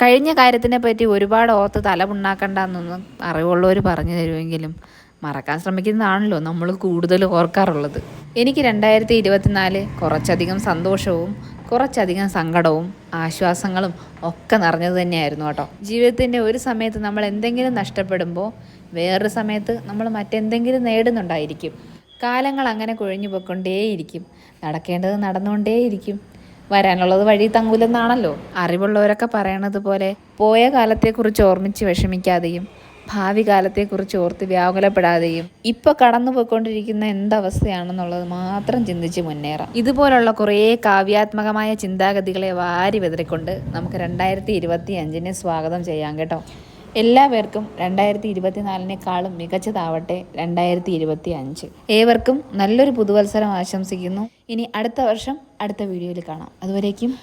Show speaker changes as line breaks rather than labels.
കഴിഞ്ഞ കാര്യത്തിനെ പറ്റി ഒരുപാട് ഓർത്ത് തലമുണ്ടാക്കണ്ടെന്നൊന്നും അറിവുള്ളവർ പറഞ്ഞു തരുമെങ്കിലും മറക്കാൻ ശ്രമിക്കുന്നതാണല്ലോ നമ്മൾ കൂടുതൽ ഓർക്കാറുള്ളത്. എനിക്ക് രണ്ടായിരത്തി ഇരുപത്തിനാല് കുറച്ചധികം സന്തോഷവും കുറച്ചധികം സങ്കടവും ആശ്വാസങ്ങളും ഒക്കെ നിറഞ്ഞത് തന്നെയായിരുന്നു കേട്ടോ. ജീവിതത്തിന്റെ ഒരു സമയത്ത് നമ്മൾ എന്തെങ്കിലും നഷ്ടപ്പെടുമ്പോൾ വേറൊരു സമയത്ത് നമ്മൾ മറ്റെന്തെങ്കിലും നേടുന്നുണ്ടായിരിക്കും. കാലങ്ങൾ അങ്ങനെ കൊഴിഞ്ഞു പോയിക്കൊണ്ടേയിരിക്കും നടക്കേണ്ടത് നടന്നുകൊണ്ടേയിരിക്കും. വരാനുള്ളത് വഴി തങ്ങൂലെന്നാണല്ലോ. അറിവുള്ളവരൊക്കെ പറയണത് പോലെ പോയ കാലത്തെക്കുറിച്ച് ഓർമ്മിച്ച് വിഷമിക്കാതെയും ഭാവി കാലത്തെക്കുറിച്ച് ഓർത്ത് വ്യാകുലപ്പെടാതെയും ഇപ്പോൾ കടന്നു പോയിക്കൊണ്ടിരിക്കുന്ന എന്തവസ്ഥയാണെന്നുള്ളത് മാത്രം ചിന്തിച്ച് മുന്നേറാം. ഇതുപോലുള്ള കുറേ കാവ്യാത്മകമായ ചിന്താഗതികളെ വാരി വിതറിക്കൊണ്ട് നമുക്ക് രണ്ടായിരത്തി ഇരുപത്തി അഞ്ചിനെ സ്വാഗതം ചെയ്യാം കേട്ടോ. എല്ലാ പേർക്കും രണ്ടായിരത്തി ഇരുപത്തിനാലിനേക്കാളും മികച്ചതാവട്ടെ രണ്ടായിരത്തി ഇരുപത്തി അഞ്ച് ഏവർക്കും നല്ലൊരു പുതുവത്സരം ആശംസിക്കുന്നു. ഇനി അടുത്ത വർഷം അടുത്ത വീഡിയോയിൽ കാണാം. അതുവരേക്കും